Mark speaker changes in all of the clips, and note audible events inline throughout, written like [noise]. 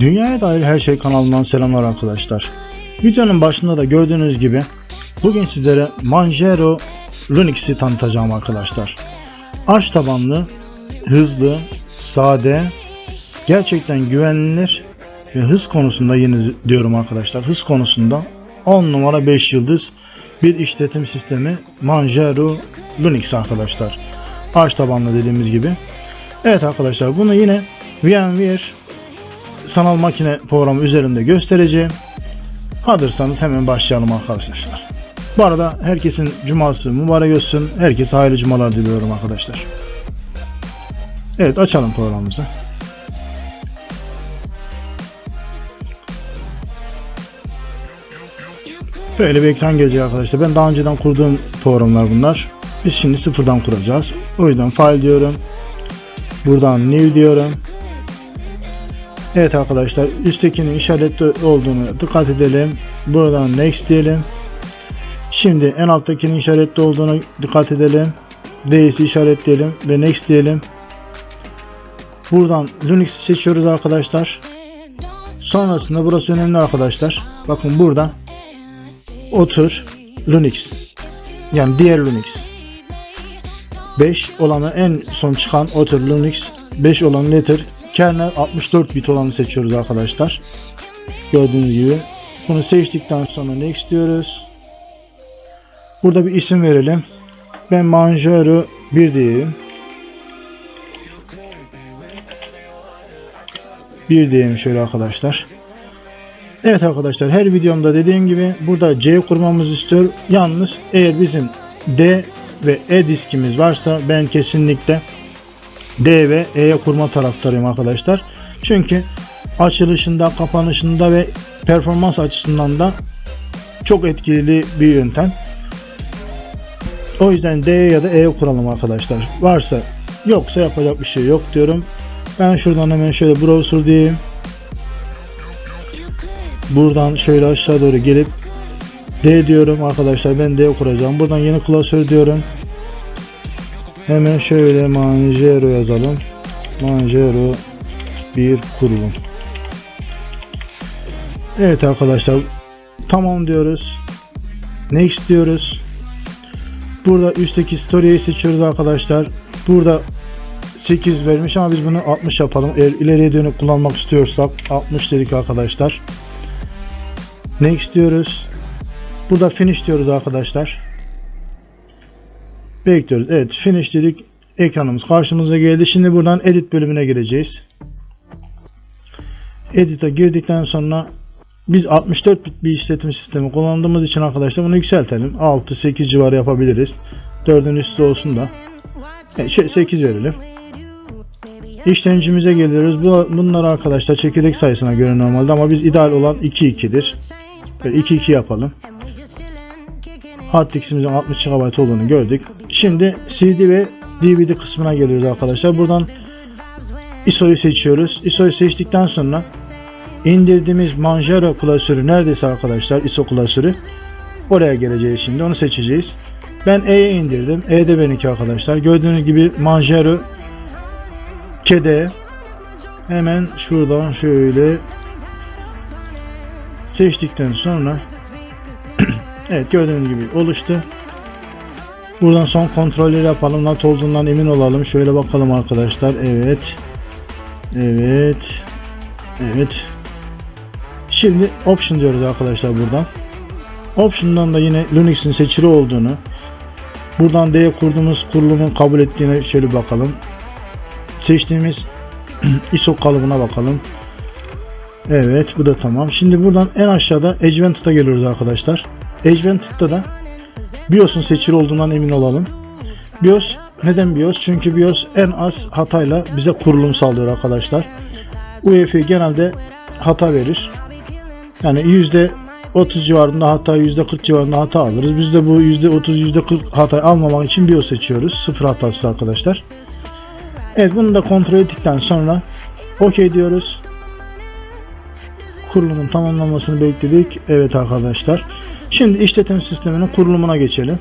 Speaker 1: Dünyaya dair her şey kanalından selamlar arkadaşlar. Videonun başında da gördüğünüz gibi bugün sizlere Manjaro Linux'i tanıtacağım arkadaşlar. Arch tabanlı, hızlı, sade, gerçekten güvenilir ve hız konusunda yine diyorum arkadaşlar hız konusunda 10 numara 5 yıldız bir işletim sistemi Manjaro Linux arkadaşlar. Arch tabanlı dediğimiz gibi. Evet arkadaşlar bunu yine VMware sanal makine programı üzerinde göstereceğim. Hazırsanız hemen başlayalım arkadaşlar. Bu arada herkesin cuması mübarek olsun. Herkese hayırlı cumalar diliyorum arkadaşlar. Evet açalım programımızı. Böyle bir ekran gelecek arkadaşlar. Ben daha önceden kurduğum programlar bunlar. Biz şimdi sıfırdan kuracağız. O yüzden file diyorum. Buradan new diyorum. Evet arkadaşlar üsttekinin işaretli olduğunu dikkat edelim. Buradan next diyelim. Şimdi en alttakinin işaretli olduğunu dikkat edelim. D'si işaretleyelim ve next diyelim. Buradan Linux'i seçiyoruz arkadaşlar. Sonrasında burası önemli arkadaşlar. Bakın burada otur Linux. Yani diğer Linux. 5 olanı en son çıkan otur Linux 5 olan letter kernel 64 bit olanı seçiyoruz arkadaşlar. Gördüğünüz gibi. Bunu seçtikten sonra next diyoruz. Burada bir isim verelim. Ben Manjaro 1 diyeyim. 1 diyeyim şöyle arkadaşlar. Evet arkadaşlar her videomda dediğim gibi burada C kurmamızı istiyor. Yalnız eğer bizim D ve E diskimiz varsa ben kesinlikle D ve E'ye kurma taraftarıyım arkadaşlar. Çünkü açılışında, kapanışında ve performans açısından da çok etkili bir yöntem. O yüzden D ya da E'ye kuralım arkadaşlar. Varsa yoksa yapacak bir şey yok diyorum. Ben şuradan hemen şöyle browser diyeyim. Buradan şöyle aşağı doğru gelip D diyorum arkadaşlar. Ben D kuracağım. Buradan yeni klasör diyorum. Hemen şöyle Manjaro yazalım. Manjaro bir kurulum. Evet arkadaşlar. Tamam diyoruz. Next diyoruz. Burada üstteki story'yi seçiyoruz arkadaşlar. Burada 8 vermiş ama biz bunu 60 yapalım. Eğer ileriye dönük kullanmak istiyorsak 60 dedik arkadaşlar. Next diyoruz. Burada finish diyoruz arkadaşlar. Bekliyoruz. Evet finish dedik. Ekranımız karşımıza geldi. Şimdi buradan edit bölümüne gireceğiz. Edit'e girdikten sonra biz 64 bit bir işletim sistemi kullandığımız için arkadaşlar bunu yükseltelim. 6-8 civarı yapabiliriz. 4'ün üstü olsun da. Evet, şöyle 8 verelim. İşlemcimize geliyoruz. Bu, bunlar arkadaşlar çekirdek sayısına göre normalde ama biz ideal olan 2-2'dir. Böyle 2-2 yapalım. Hard diskimizin 60 GB olduğunu gördük. Şimdi CD ve DVD kısmına geliyoruz arkadaşlar. Buradan ISO'yu seçiyoruz. ISO'yu seçtikten sonra indirdiğimiz Manjaro klasörü neredeyse arkadaşlar ISO klasörü oraya geleceğiz şimdi. Onu seçeceğiz. Ben E'ye indirdim. E de benimki arkadaşlar. Gördüğünüz gibi Manjaro KDE hemen şuradan şöyle seçtikten sonra evet gördüğünüz gibi oluştu. Buradan son kontrolleri yapalım. Not olduğundan emin olalım. Şöyle bakalım arkadaşlar. Evet. Evet. Evet. Şimdi option diyoruz arkadaşlar buradan. Option'dan da yine Linux'in seçili olduğunu buradan D'ye kurduğumuz kurulumun kabul ettiğine şöyle bakalım. Seçtiğimiz [clears throat] ISO kalıbına bakalım. Evet bu da tamam. Şimdi buradan en aşağıda Advanted'a geliyoruz arkadaşlar. Advanted'da da BIOS'un seçili olduğundan emin olalım. BIOS neden BIOS? Çünkü BIOS en az hatayla bize kurulum sağlıyor arkadaşlar. UEFI genelde hata verir. Yani yüzde 30 civarında hata, yüzde 40 civarında hata alırız. Biz de bu yüzde 30, yüzde 40 hata almamak için BIOS seçiyoruz. Sıfır hatası arkadaşlar. Evet bunu da kontrol ettikten sonra OK diyoruz. Kurulumun tamamlanmasını bekledik. Evet arkadaşlar. Şimdi işletim sisteminin kurulumuna geçelim.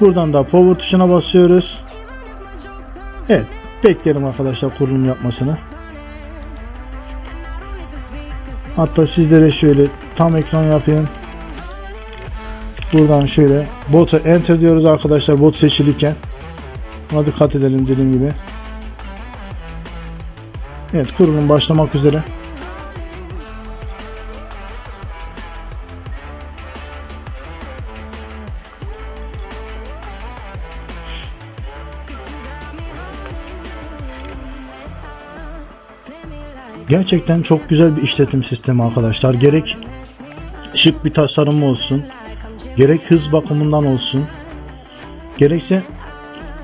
Speaker 1: Buradan da power tuşuna basıyoruz. Evet. Beklerim arkadaşlar kurulum yapmasını. Hatta sizlere şöyle tam ekran yapayım. Buradan şöyle bota enter diyoruz arkadaşlar bot seçilirken. Buna dikkat edelim dediğim gibi. Evet kurulum başlamak üzere. Gerçekten çok güzel bir işletim sistemi arkadaşlar. Gerek şık bir tasarım olsun, gerek hız bakımından olsun, gerekse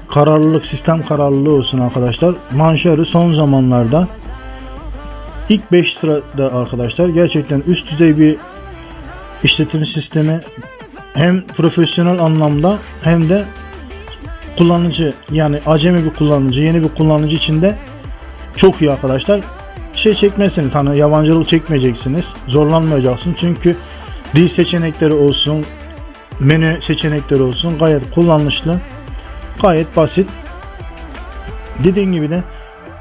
Speaker 1: kararlılık, sistem kararlılığı olsun arkadaşlar. Manşarı son zamanlarda ilk 5 sırada arkadaşlar gerçekten üst düzey bir işletim sistemi hem profesyonel anlamda hem de kullanıcı yani acemi bir kullanıcı, yeni bir kullanıcı için de çok iyi arkadaşlar. Şey çekmezsiniz hani yabancılık çekmeyeceksiniz. Zorlanmayacaksın çünkü dil seçenekleri olsun, menü seçenekleri olsun gayet kullanışlı. Gayet basit. Dediğim gibi de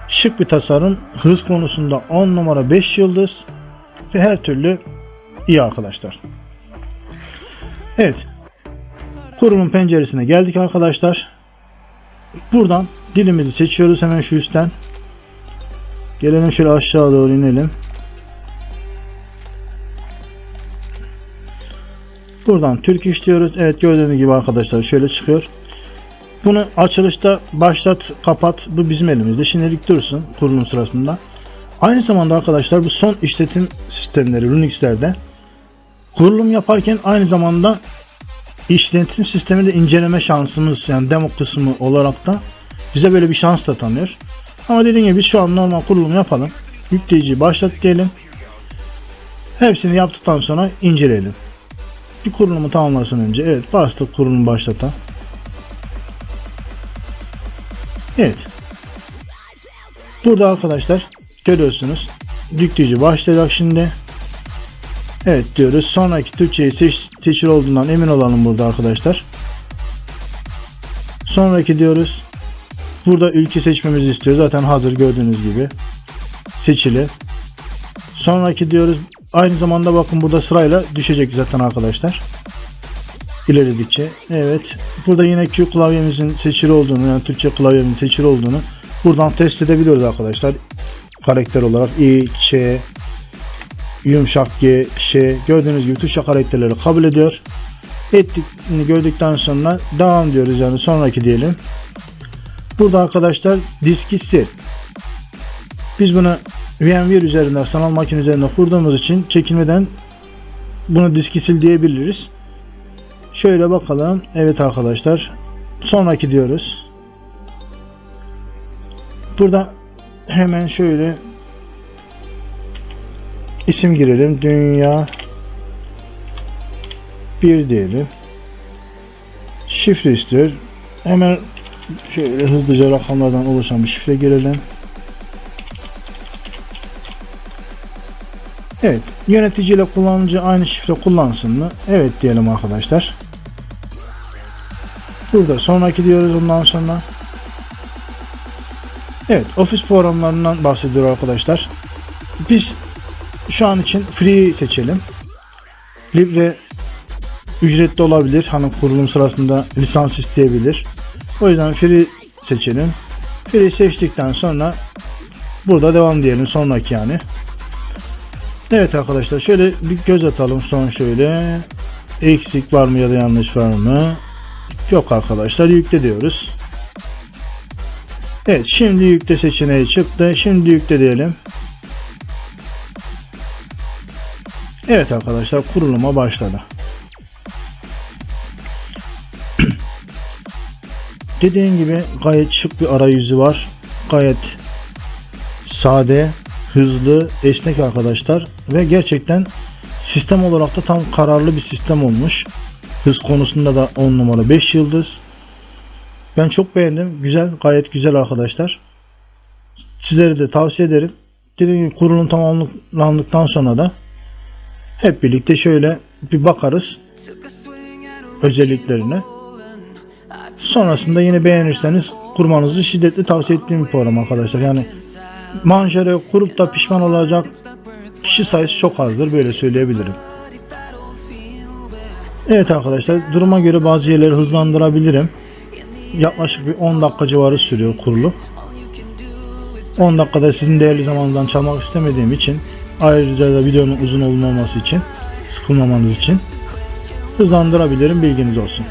Speaker 1: şık bir tasarım. Hız konusunda 10 numara 5 yıldız ve her türlü iyi arkadaşlar. Evet. Kurumun penceresine geldik arkadaşlar. Buradan dilimizi seçiyoruz hemen şu üstten. Gelelim şöyle aşağı doğru inelim. Buradan Türk iş diyoruz. Evet gördüğünüz gibi arkadaşlar şöyle çıkıyor. Bunu açılışta başlat kapat bu bizim elimizde. Şimdilik dursun kurulum sırasında. Aynı zamanda arkadaşlar bu son işletim sistemleri Linux'lerde kurulum yaparken aynı zamanda işletim sistemi de inceleme şansımız yani demo kısmı olarak da bize böyle bir şans da tanıyor. Ama dediğim gibi şu an normal kurulum yapalım. Yükleyiciyi başlat diyelim. Hepsini yaptıktan sonra inceleyelim. Bir kurulumu tamamlasın önce. Evet bastık kurulum başlata. Evet. Burada arkadaşlar görüyorsunuz. Yükleyici başlayacak şimdi. Evet diyoruz. Sonraki Türkçeyi seç, seçili olduğundan emin olalım burada arkadaşlar. Sonraki diyoruz. Burada ülke seçmemizi istiyor. Zaten hazır gördüğünüz gibi. Seçili. Sonraki diyoruz. Aynı zamanda bakın burada sırayla düşecek zaten arkadaşlar. İlerledikçe. Evet. Burada yine Q klavyemizin seçili olduğunu yani Türkçe klavyemin seçili olduğunu buradan test edebiliyoruz arkadaşlar. Karakter olarak I, Ç, yumuşak G, Ş gördüğünüz gibi tuşa karakterleri kabul ediyor. Ettiğini gördükten sonra devam diyoruz yani sonraki diyelim. Burada arkadaşlar diski sil. Biz bunu VMware üzerinden sanal makine üzerinde kurduğumuz için çekilmeden bunu diski sil diyebiliriz. Şöyle bakalım. Evet arkadaşlar. Sonraki diyoruz. Burada hemen şöyle isim girelim. Dünya bir diyelim. Şifre istiyor. Hemen şöyle hızlıca rakamlardan oluşan bir şifre girelim. Evet. Yönetici ile kullanıcı aynı şifre kullansın mı? Evet diyelim arkadaşlar. Burada sonraki diyoruz ondan sonra. Evet. Ofis programlarından bahsediyor arkadaşlar. Biz şu an için free seçelim. Libre ücretli olabilir. Hani kurulum sırasında lisans isteyebilir. O yüzden free seçelim. Free seçtikten sonra burada devam diyelim sonraki yani. Evet arkadaşlar şöyle bir göz atalım son şöyle. Eksik var mı ya da yanlış var mı? Yok arkadaşlar yükle diyoruz. Evet şimdi yükle seçeneği çıktı. Şimdi yükle diyelim. Evet arkadaşlar kuruluma başladı. Dediğim gibi gayet şık bir arayüzü var. Gayet sade, hızlı, esnek arkadaşlar ve gerçekten sistem olarak da tam kararlı bir sistem olmuş. Hız konusunda da 10 numara 5 yıldız. Ben çok beğendim. Güzel, gayet güzel arkadaşlar. Sizlere de tavsiye ederim. Dediğim gibi kurulum tamamlandıktan sonra da hep birlikte şöyle bir bakarız özelliklerine. Sonrasında yine beğenirseniz kurmanızı şiddetle tavsiye ettiğim bir program arkadaşlar. Yani manjere kurup da pişman olacak kişi sayısı çok azdır böyle söyleyebilirim. Evet arkadaşlar duruma göre bazı yerleri hızlandırabilirim. Yaklaşık bir 10 dakika civarı sürüyor kurulu. 10 dakikada sizin değerli zamanından çalmak istemediğim için ayrıca da videonun uzun olmaması için sıkılmamanız için hızlandırabilirim bilginiz olsun.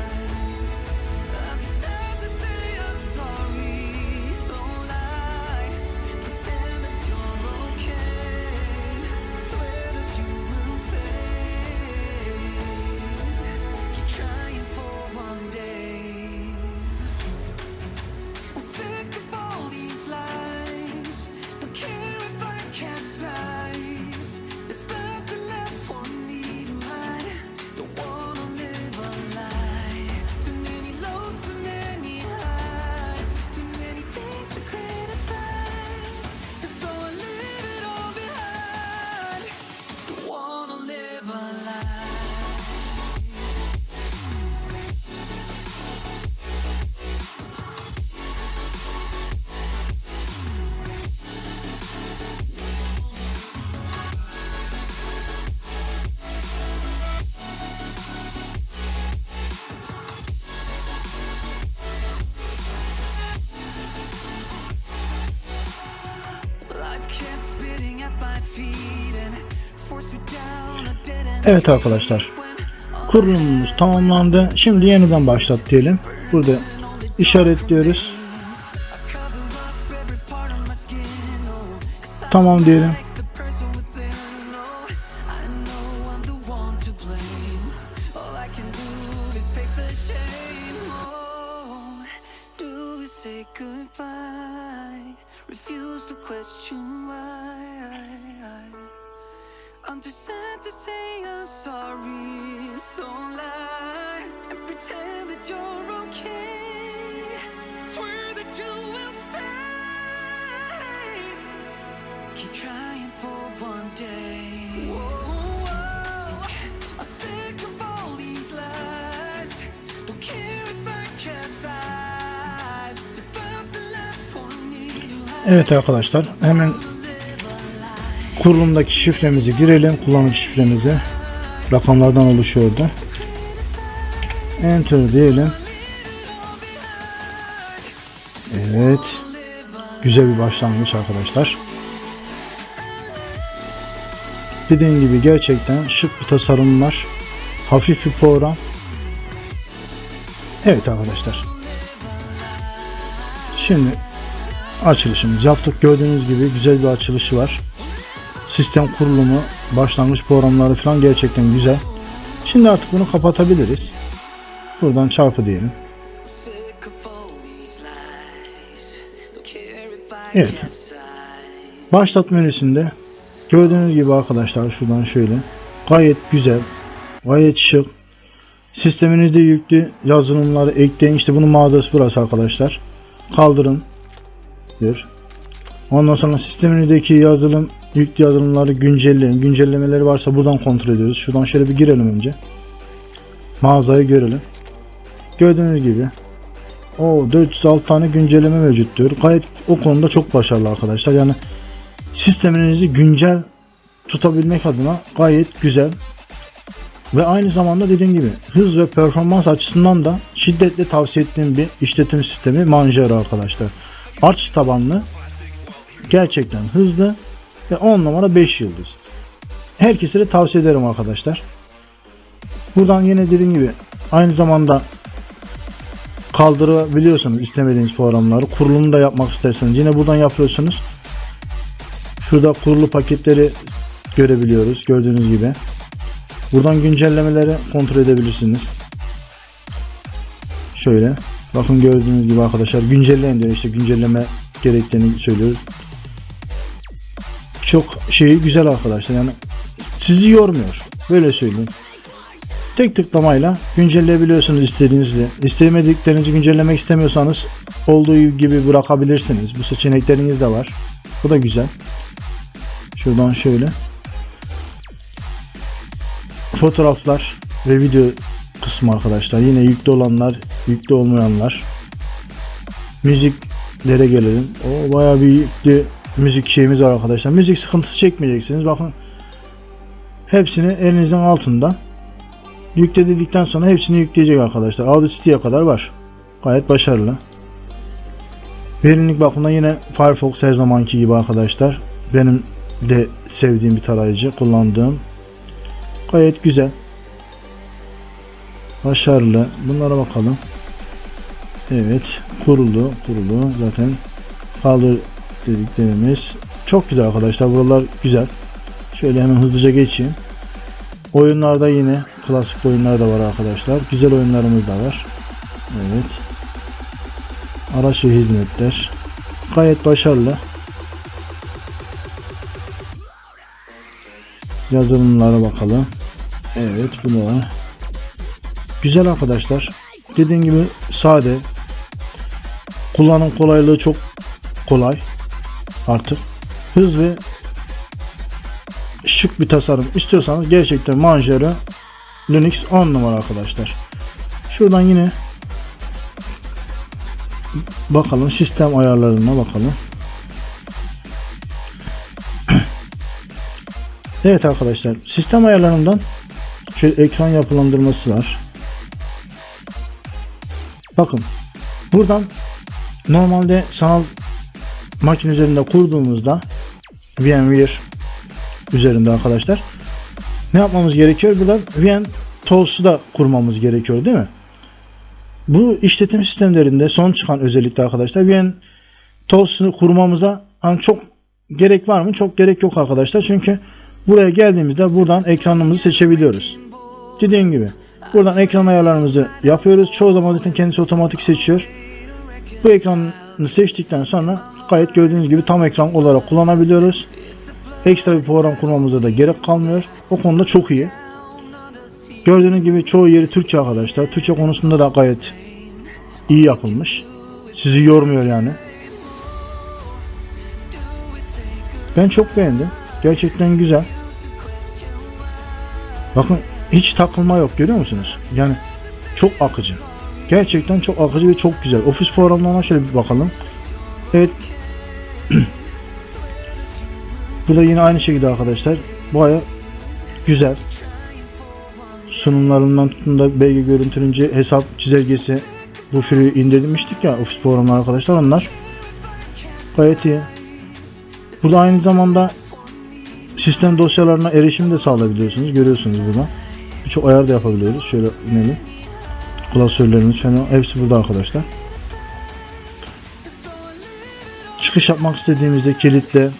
Speaker 1: Evet arkadaşlar kurulumumuz tamamlandı. Şimdi yeniden başlat diyelim. Burada işaretliyoruz. Tamam diyelim. Evet arkadaşlar hemen kurulumdaki şifremizi girelim. Kullanıcı şifremizi. Rakamlardan oluşuyordu. Enter diyelim. Evet. Güzel bir başlangıç arkadaşlar. Dediğim gibi gerçekten şık bir tasarım var. Hafif bir program. Evet arkadaşlar. Şimdi açılışımızı yaptık. Gördüğünüz gibi güzel bir açılışı var. Sistem kurulumu, başlangıç programları falan gerçekten güzel. Şimdi artık bunu kapatabiliriz. Buradan çarpı diyelim. Evet. Başlat menüsünde gördüğünüz gibi arkadaşlar şuradan şöyle gayet güzel, gayet şık. Sisteminizde yüklü yazılımları ekleyin. İşte bunun mağazası burası arkadaşlar. Kaldırın diyor. Ondan sonra sisteminizdeki yazılım yüklü yazılımları güncelleyin. Güncellemeleri varsa buradan kontrol ediyoruz. Şuradan şöyle bir girelim önce. Mağazayı görelim. Gördüğünüz gibi o 406 tane güncelleme mevcut diyor. Gayet o konuda çok başarılı arkadaşlar. Yani sisteminizi güncel tutabilmek adına gayet güzel. Ve aynı zamanda dediğim gibi hız ve performans açısından da şiddetle tavsiye ettiğim bir işletim sistemi Manjaro arkadaşlar. Arch tabanlı gerçekten hızlı ve 10 numara 5 yıldız. Herkese de tavsiye ederim arkadaşlar. Buradan yine dediğim gibi aynı zamanda kaldırabiliyorsunuz istemediğiniz programları. Kurulumunu da yapmak isterseniz yine buradan yapıyorsunuz. Şurada kurulu paketleri görebiliyoruz gördüğünüz gibi. Buradan güncellemeleri kontrol edebilirsiniz. Şöyle. Bakın gördüğünüz gibi arkadaşlar güncelleyin diyor işte güncelleme gerektiğini söylüyoruz. Çok şeyi güzel arkadaşlar yani sizi yormuyor. Böyle söyleyeyim. Tek tıklamayla güncelleyebiliyorsunuz istediğinizle. İstemediklerinizi güncellemek istemiyorsanız olduğu gibi bırakabilirsiniz. Bu seçenekleriniz de var. Bu da güzel. Şuradan şöyle. Fotoğraflar ve video kısmı arkadaşlar. Yine yüklü olanlar, yüklü olmayanlar. müziklere gelelim. O bayağı bir yüklü müzik şeyimiz var arkadaşlar. Müzik sıkıntısı çekmeyeceksiniz. Bakın hepsini elinizin altında yükle dedikten sonra hepsini yükleyecek arkadaşlar. Audacity'ye kadar var. Gayet başarılı. Verimlilik bakımından yine Firefox her zamanki gibi arkadaşlar. Benim de sevdiğim bir tarayıcı, kullandığım. Gayet güzel. Başarılı. Bunlara bakalım. Evet, kurulu, kurulu. Zaten kaldır dediklerimiz. Çok güzel arkadaşlar. Buralar güzel. Şöyle hemen hızlıca geçeyim. Oyunlarda yine klasik oyunlar da var arkadaşlar. Güzel oyunlarımız da var. Evet. Araç ve hizmetler. Gayet başarılı. Yazılımlara bakalım. Evet bu da. Güzel arkadaşlar. Dediğim gibi sade. Kullanım kolaylığı çok kolay. Artık hız ve şık bir tasarım istiyorsanız gerçekten Manjaro Linux 10 numara arkadaşlar. Şuradan yine bakalım sistem ayarlarına bakalım. [clears throat] Evet arkadaşlar sistem ayarlarından şöyle ekran yapılandırması var. Bakın buradan normalde sanal makine üzerinde kurduğumuzda VMware üzerinde arkadaşlar ne yapmamız gerekiyor? Buradan VM Tools'u da kurmamız gerekiyor değil mi? Bu işletim sistemlerinde son çıkan özellikle arkadaşlar VM Tools'unu kurmamıza hani çok gerek var mı? Çok gerek yok arkadaşlar. Çünkü buraya geldiğimizde buradan ekranımızı seçebiliyoruz. Dediğim gibi buradan ekran ayarlarımızı yapıyoruz. Çoğu zaman zaten kendisi otomatik seçiyor. Bu ekranı seçtikten sonra gayet gördüğünüz gibi tam ekran olarak kullanabiliyoruz. Ekstra bir program kurmamıza da gerek kalmıyor. O konuda çok iyi. Gördüğünüz gibi çoğu yeri Türkçe arkadaşlar. Türkçe konusunda da gayet iyi yapılmış. Sizi yormuyor yani. Ben çok beğendim. Gerçekten güzel. Bakın hiç takılma yok görüyor musunuz? Yani çok akıcı. Gerçekten çok akıcı ve çok güzel. Ofis programlarına şöyle bir bakalım. Evet. [clears throat] Bu da yine aynı şekilde arkadaşlar. Baya güzel. Sunumlarından tutun da belge görüntülünce hesap çizelgesi bu free indirmiştik ya ofis programları arkadaşlar onlar. Gayet iyi. Burada aynı zamanda sistem dosyalarına erişim de sağlayabiliyorsunuz. Görüyorsunuz burada. Birçok ayar da yapabiliyoruz. Şöyle inelim. Klasörlerimiz falan hepsi burada arkadaşlar. Çıkış yapmak istediğimizde kilitle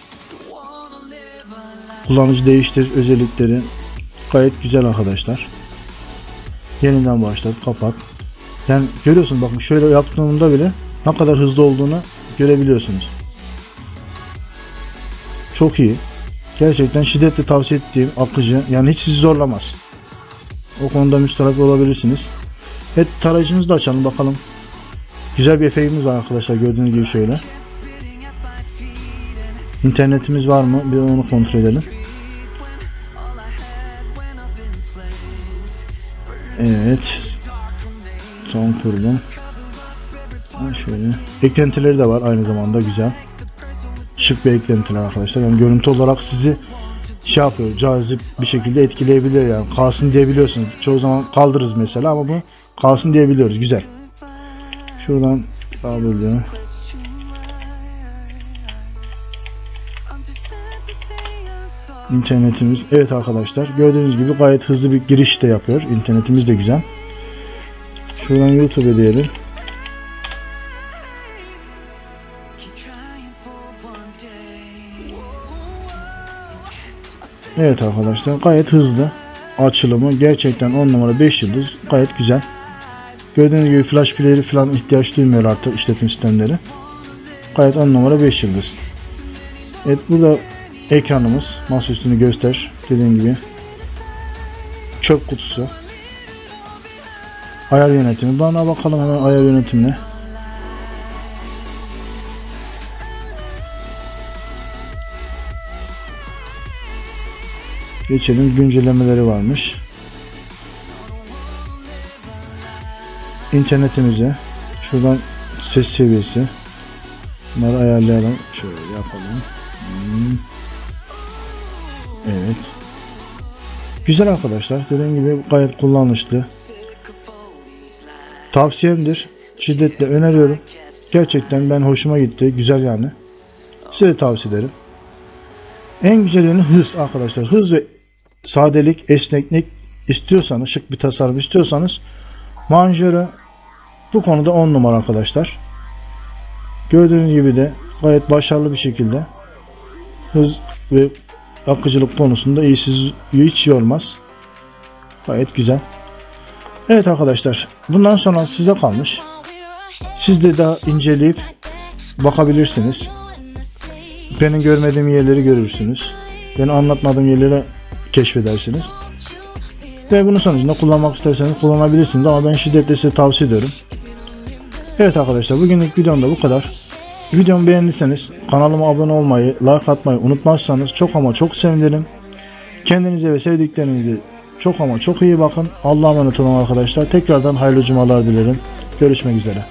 Speaker 1: kullanıcı değiştir özellikleri gayet güzel arkadaşlar. Yeniden başlat, kapat. Yani görüyorsun bakın şöyle yaptığımda bile ne kadar hızlı olduğunu görebiliyorsunuz. Çok iyi. Gerçekten şiddetle tavsiye ettiğim akıcı. Yani hiç sizi zorlamaz. O konuda müsterap olabilirsiniz. Evet tarayıcımızı da açalım bakalım. Güzel bir efektimiz var arkadaşlar gördüğünüz gibi şöyle. İnternetimiz var mı? Bir onu kontrol edelim. Evet. Son kurulum. Şöyle. Eklentileri de var aynı zamanda güzel. Şık bir eklentiler arkadaşlar. Yani görüntü olarak sizi şey yapıyor, cazip bir şekilde etkileyebiliyor yani. Kalsın diyebiliyorsunuz. Çoğu zaman kaldırırız mesela ama bu kalsın diyebiliyoruz. Güzel. Şuradan
Speaker 2: sorry.
Speaker 1: İnternetimiz. Evet arkadaşlar gördüğünüz gibi gayet hızlı bir giriş de yapıyor. İnternetimiz de güzel. Şuradan YouTube diyelim. Evet arkadaşlar gayet hızlı. Açılımı gerçekten 10 numara 5 yıldız. Gayet güzel. Gördüğünüz gibi flash player'i falan ihtiyaç duymuyor artık işletim sistemleri. Gayet 10 numara 5 yıldız. Evet burada ekranımız. Masaüstünü göster. Dediğim gibi. Çöp kutusu. Ayar yönetimi. Bana bakalım hemen ayar yönetimine. Geçelim güncellemeleri varmış. İnternetimize şuradan ses seviyesi. Bunları ayarlayalım. Şöyle yapalım. Hmm. Evet. Güzel arkadaşlar. Dediğim gibi gayet kullanışlı. Tavsiyemdir. Şiddetle öneriyorum. Gerçekten ben hoşuma gitti. Güzel yani. Size tavsiye ederim. En güzel yönü hız arkadaşlar. Hız ve sadelik, esneklik istiyorsanız, şık bir tasarım istiyorsanız Manjaro bu konuda 10 numara arkadaşlar. Gördüğünüz gibi de gayet başarılı bir şekilde hız ve akıcılık konusunda iyi sizi hiç yormaz. Gayet güzel. Evet arkadaşlar bundan sonra size kalmış. Siz de daha inceleyip bakabilirsiniz. Benim görmediğim yerleri görürsünüz. Ben anlatmadığım yerleri keşfedersiniz. Ve bunun sonucunda kullanmak isterseniz kullanabilirsiniz ama ben şiddetle size tavsiye ediyorum. Evet arkadaşlar bugünlük videom da bu kadar. Videomu beğendiyseniz kanalıma abone olmayı, like atmayı unutmazsanız çok ama çok sevinirim. Kendinize ve sevdiklerinize çok ama çok iyi bakın. Allah'a emanet olun arkadaşlar. Tekrardan hayırlı cumalar dilerim. Görüşmek üzere.